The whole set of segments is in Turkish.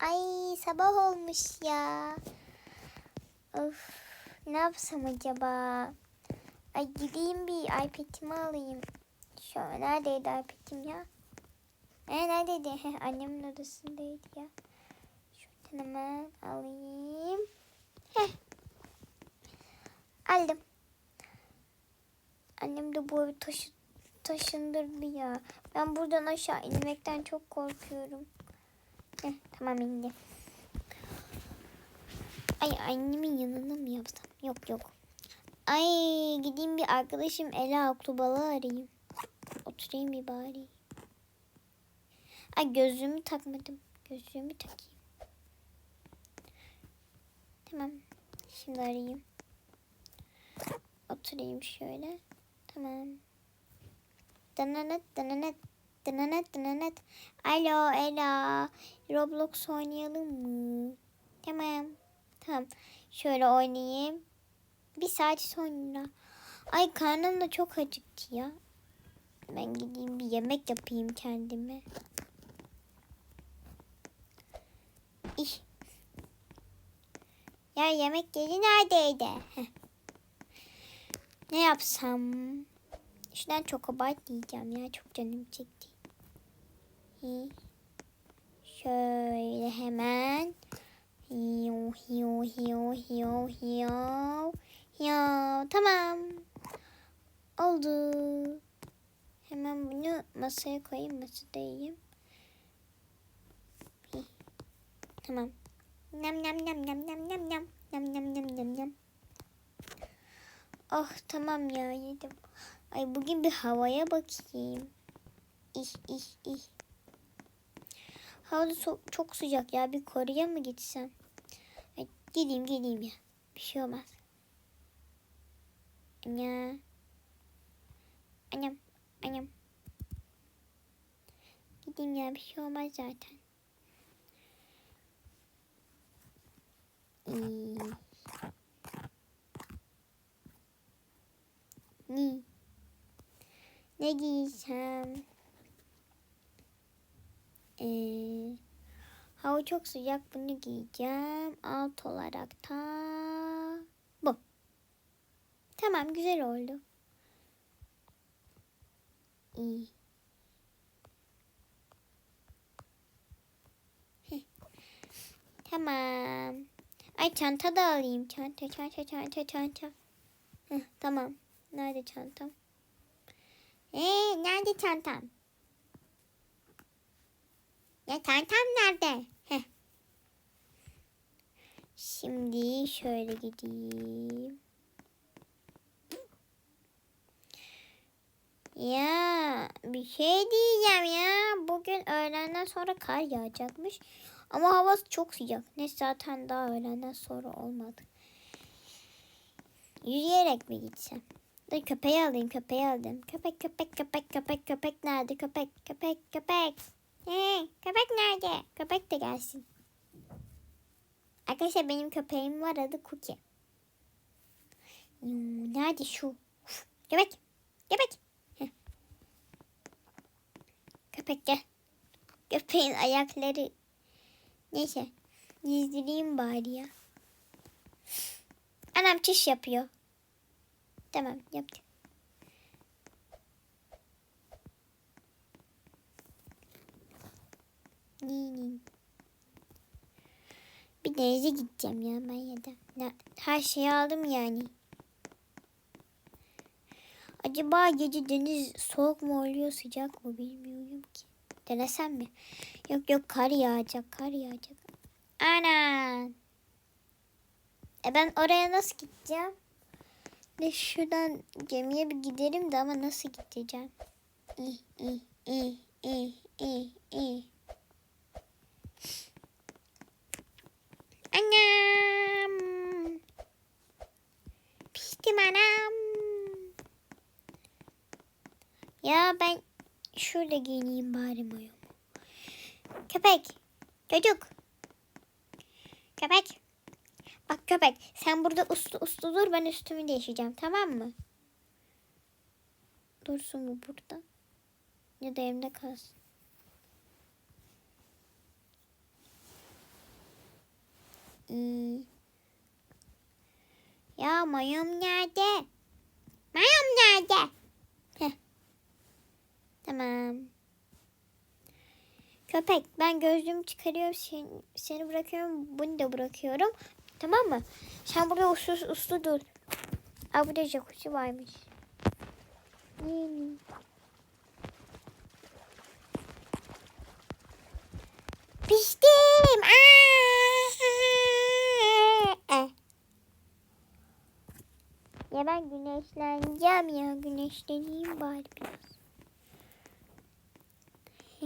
Ay sabah olmuş ya. Of ne yapsam acaba? Ay gideyim bir iPad'imi alayım. Şöyle neredeydi iPad'im ya? E neredeydi? Annemin odasındaydı ya. Şuradan hemen alayım. Heh. Aldım. Annem de bu evi taşı, taşındırdı ya. Ben buradan aşağı inmekten çok korkuyorum. Tamam indi. Ay annemin yanına mı yapsam? Yok yok. Ay gideyim bir arkadaşım Ela Oktubalı arayayım. Oturayım bir bari. Ay gözlüğümü takmadım. Gözlüğümü takayım. Tamam. Şimdi arayayım. Oturayım şöyle. Tamam. Dananet dananet dananet dananet. Alo Ela. Roblox oynayalım mı? Tamam. Tamam. Şöyle oynayayım. Bir saat sonra. Ay karnım da çok acıktı ya. Ben gideyim bir yemek yapayım kendime. İh. Ya yemek yeri neredeydi? Ne yapsam? Şuradan çok abart yiyeceğim ya. Çok canım çekti. Şöyle hemen. Hiyo hiyo hiyo hiyo hiyo. Hiyo. Tamam. Oldu. Hemen bunu masaya koyayım. Masada yiyeyim. Tamam. Nam nam nam nam nam nam nam. Nam nam nam nam nam. Oh tamam ya yedim. Ay bugün bir havaya bakayım. İh ih ih. Hava da so- çok sıcak ya. Bir koruya mı gitsem? Gideyim gideyim ya. Bir şey olmaz. Ya. Annem. Annem. Gideyim ya. Bir şey olmaz zaten. İyi. Ne? Ne giysem? Ee, hava çok sıcak bunu giyeceğim. Alt olarak da bu. Tamam güzel oldu. İyi. Tamam. Ay çanta da alayım. Çanta, çanta, çanta, çanta. Tamam. Nerede çantam? Ee, nerede çantam? Ya çantam nerede? Şimdi şöyle gideyim. Ya bir şey diyeceğim ya. Bugün öğlenden sonra kar yağacakmış. Ama hava çok sıcak. Ne zaten daha öğlenden sonra olmadı. Yürüyerek mi gitsem? Dur köpeği alayım köpeği alayım. Köpek köpek köpek köpek köpek nerede? Köpek köpek köpek. Ee, köpek nerede? Köpek de gelsin. Arkadaşlar benim köpeğim var adı Cookie. Nerede şu? Uf. Heh. Köpek gel. Köpeğin ayakları. Neyse. Gizdireyim bari ya. Anam çiş yapıyor. Tamam yaptım. Ninin. Bir denize gideceğim ya ben ya da. Ne- Her şeyi aldım yani. Acaba gece deniz soğuk mu oluyor sıcak mı bilmiyorum ki. Denesem mi? Yok yok kar yağacak kar yağacak. Ana. E ben oraya nasıl gideceğim? De şuradan gemiye bir giderim de ama nasıl gideceğim? İ i i i i i. Anam. Piştim anam. Ya ben şurada giyineyim bari mayomu. Köpek. Çocuk. Köpek. Bak köpek sen burada uslu uslu dur ben üstümü değişeceğim tamam mı? Dursun mu burada? Ya da evimde kalsın. İyi. Ya mayom nerede? Mayom nerede? Tamam. Köpek ben gözlüğümü çıkarıyorum seni, seni bırakıyorum bunu da bırakıyorum. Tamam mı? Sen burada uslu uslu dur. Aa burada jacuzzi varmış. Yeni. Piştim. Aa! Ya ben güneşleneceğim ya. Güneşleneyim bari biraz.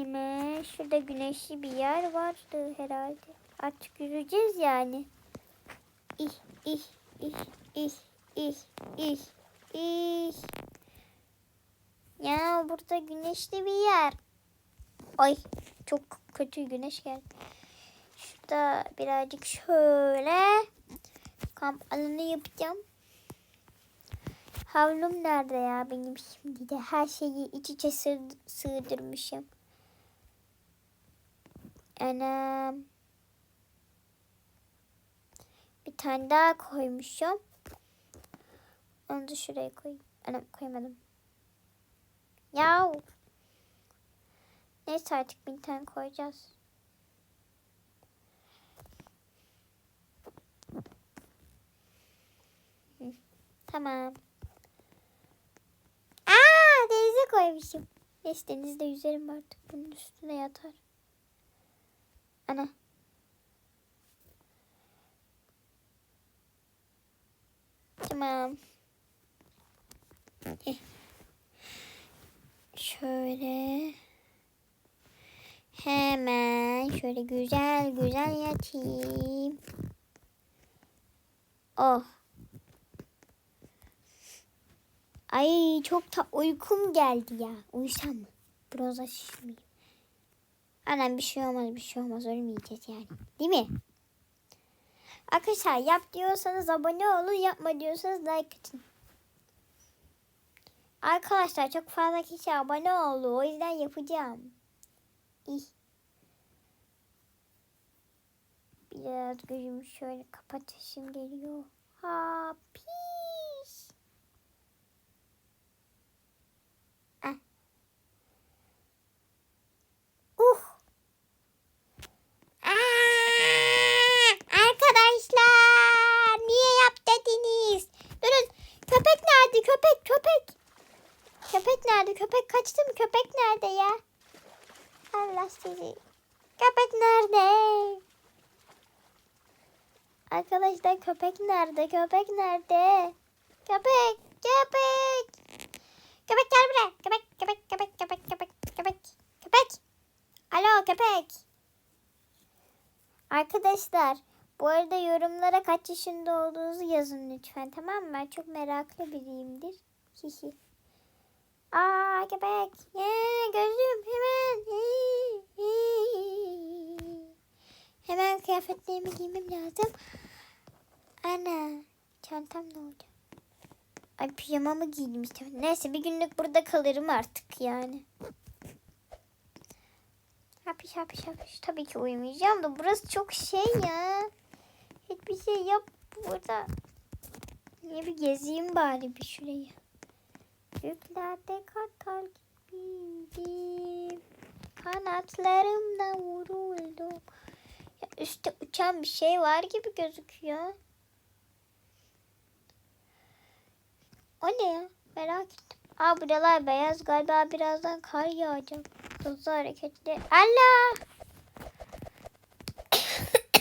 Hemen şurada güneşli bir yer vardı herhalde. Artık yürüyeceğiz yani. İh, ih, ih, ih, ih, ih, ih. Ya burada güneşli bir yer. Ay çok kötü güneş geldi. Şurada birazcık şöyle kamp alanı yapacağım. Havlum nerede ya benim şimdi de her şeyi iç içe sığ sığdırmışım. Anam. Bir tane daha koymuşum. Onu da şuraya koyayım. Anam koymadım. Yahu. Neyse artık bir tane koyacağız. Tamam. Aa denize koymuşum. Neyse denizde yüzerim artık. Bunun üstüne yatar. Ana. Tamam. Heh. Şöyle. Hemen şöyle güzel güzel yatayım. Oh. Ay çok da uykum geldi ya. Uyusam mı? Biraz şişmeyeyim. Annem bir şey olmaz bir şey olmaz ölmeyeceğiz yani. Değil mi? Arkadaşlar yap diyorsanız abone olun yapma diyorsanız like atın. Arkadaşlar çok fazla kişi abone oldu. O yüzden yapacağım. İh. Biraz gözümü şöyle kapatasım geliyor. Ha pis. Ah. Uh. Aa, arkadaşlar niye yap dediniz? Durun köpek nerede köpek köpek? Köpek nerede köpek kaçtı mı köpek nerede ya? Allah sizi. Köpek nerede? Arkadaşlar köpek nerede? Köpek nerede? Köpek, köpek. Köpek gel buraya. Köpek, köpek, köpek, köpek, köpek, köpek. Köpek. Alo köpek. Arkadaşlar bu arada yorumlara kaç yaşında olduğunuzu yazın lütfen tamam mı? Ben çok meraklı biriyimdir. Hihi. Aa köpek. Ya, gözüm hemen. Hemen kıyafetlerimi giymem lazım. Ana çantam ne olacak? Ay pijamamı giydim işte. Neyse bir günlük burada kalırım artık yani. Hapiş hapiş hapiş. Tabii ki uyumayacağım da burası çok şey ya. Hiçbir şey yap burada. Niye bir gezeyim bari bir şurayı. Göklerde kartal gibiydim. Kanatlarımla vuruldum. Ya üstte uçan bir şey var gibi gözüküyor. O ne ya? Merak ettim. Aa buralar beyaz galiba birazdan kar yağacak. Hızlı hareketli. Allah!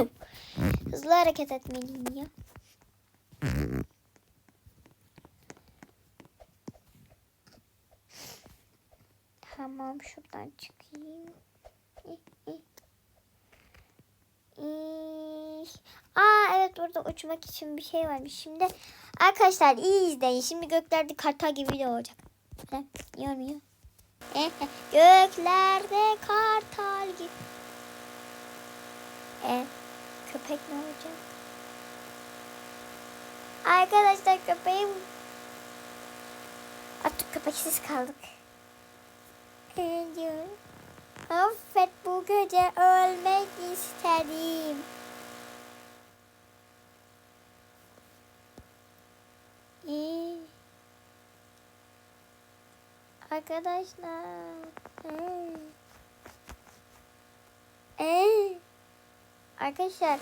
Hızlı hareket etmeliyim ya. Tamam şuradan çıkayım. Aa evet burada uçmak için bir şey varmış. Şimdi arkadaşlar iyi izleyin. Şimdi göklerde kartal gibi de olacak. Yormuyor. Göklerde kartal gibi. E, köpek ne olacak? Arkadaşlar köpeğim artık köpeksiz kaldık ediyorum. Affet bu gece ölmek istedim. Ee, arkadaşlar. Ee, ee, arkadaşlar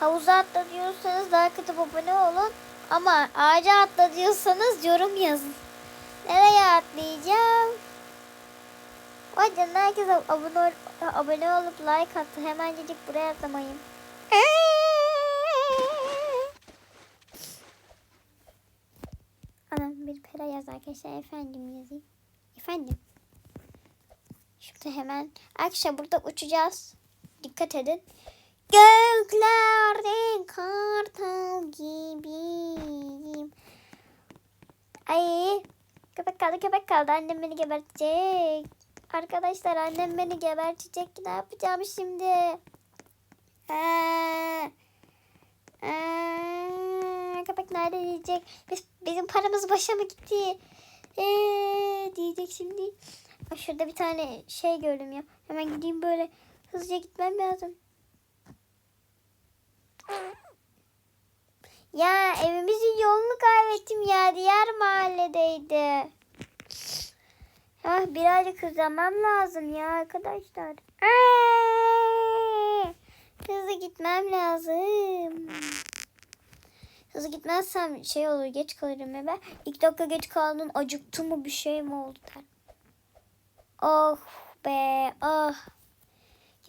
havuza atladıyorsanız daha katıp abone olun. Ama ağaca atladıyorsanız yorum yazın. Nereye atlayacağım? Vay canına herkes abone, ol- abone olup like attı. Hemencecik buraya atlamayın. Anam bir pera yaz arkadaşlar. Efendim yazayım. Efendim. Şurada hemen. Arkadaşlar burada uçacağız. Dikkat edin. Göklerde kartal gibiyim. Ay köpek kaldı köpek kaldı. Annem beni gebertecek. Arkadaşlar annem beni gebertecek. Ne yapacağım şimdi? Aa, aa, köpek nerede diyecek? Biz, bizim paramız başa mı gitti? Ee, diyecek şimdi. Aa, şurada bir tane şey gördüm ya. Hemen gideyim böyle hızlıca gitmem lazım. Ya evimizin yolunu kaybettim ya. Diğer mahalledeydi. Ah birazcık hızlanmam lazım ya arkadaşlar. Aa! Hızlı gitmem lazım. Hızlı gitmezsem şey olur geç kalırım eve. İlk dakika geç kaldın acıktı mı bir şey mi oldu der. Oh be oh.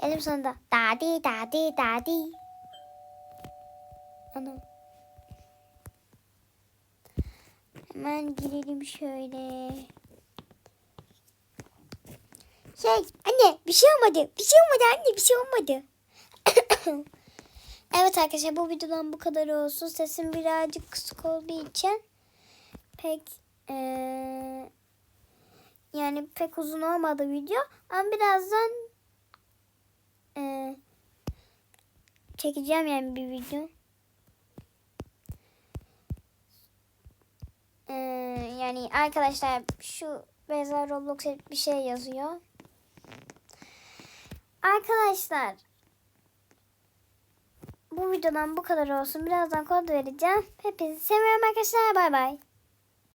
Geldim sonunda. Dadi dadi dadi. Anam. Hemen girelim şöyle. Şey anne bir şey olmadı. Bir şey olmadı anne bir şey olmadı. evet arkadaşlar bu videodan bu kadar olsun. Sesim birazcık kısık olduğu için pek eee, yani pek uzun olmadı video. Ama birazdan eee, çekeceğim yani bir video. Ee, yani arkadaşlar şu Beyza Roblox bir şey yazıyor. Arkadaşlar bu videodan bu kadar olsun. Birazdan kod vereceğim. Hepinizi seviyorum arkadaşlar. Bay bay.